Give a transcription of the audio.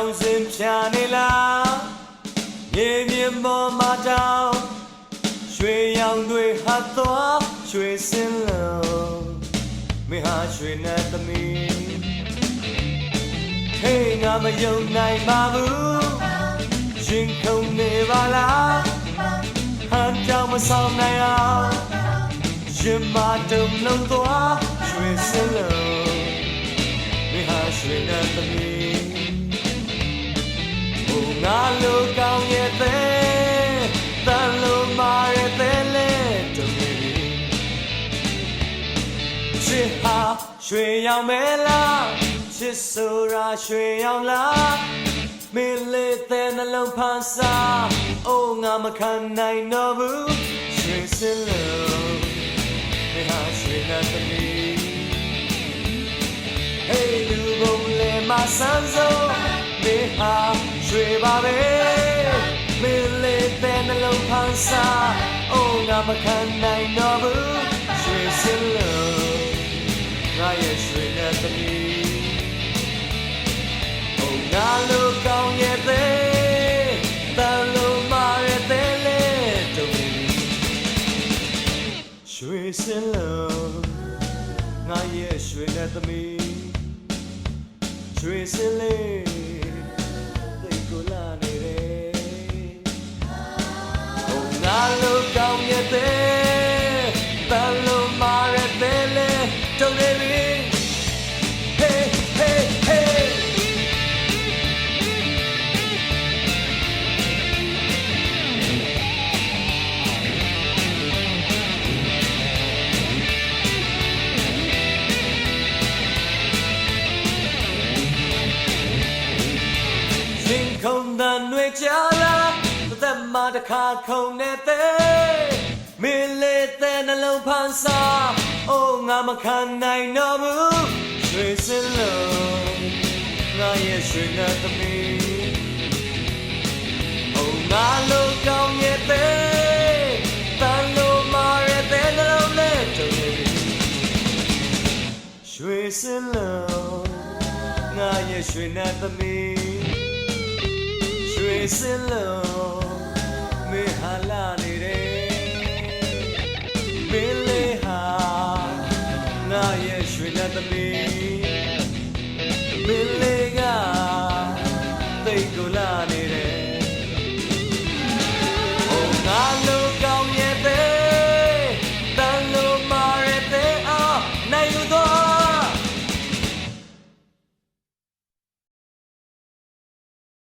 ရှာနေလားမြေမြင့်ပေါ်မှာတောင်ရွှေရောင်တွေဟတ်သွားရွှေစင်လုံးမင်းဟာရွှေနဲ့သမီးဟေးငါမယုံနိုင်ပါဘူးရင်ခုန်နေပါလားဟန်ကြောင့်မဆောင်နိုင်အောင်ရင်မတုံလုံးသွားရွှေစင်လုံးမင်းဟာရွှေနဲ့သမီး Oh, ngā lo cao nghe thế ta lo mà re thế lệ trong người chỉ ha xuôi yang mê la chỉ su ra xuôi yang la mê lệ thế na lo phan sa oh ngā mà khăn này nó bu xuôi xin lo mê ha xuôi na tâm đi Hey, လူပုံလေမဆန်းဆုံးမေဟာ ရွှေပါပဲမင်းလေးတဲ့နှလုံးဖန်ဆာအိုးငါမခံနိုင်တော့ဘူးရွှေစင်လို့ငါရဲ့ရွှေနဲ့သမီးအိုးငါလိုကောင်းရဲ့တဲ့တန်လို့မာရဲ့တဲ့လေတုံးရွှေစင်လို့ငါရဲ့ရွှေနဲ့သမီးရွှေစင်လေး တဲ့တန်လို့မာရတဲ့လေတုံနေပြီ Hey hey hey ရင်ခုန်တဲ့ຫນွေချလာသက်မတစ်ခါခုန်နေတဲ့မင်းလေး တဲ့နှလုံးဖန်စာအိုးငါမခံနိုင်တော့ဘူးရွှေစင်လုံးငါရဲ့ရွှေနဲ့သမီးအိုးငါလိုကောင်းရဲ့တဲ့တန်လို့မာရဲ့တဲ့နှလုံးနဲ့တုံးနေပြီရွှေစင်လုံးငါရဲ့ရွှေနဲ့သမီးရွှေစင်လုံး the beat.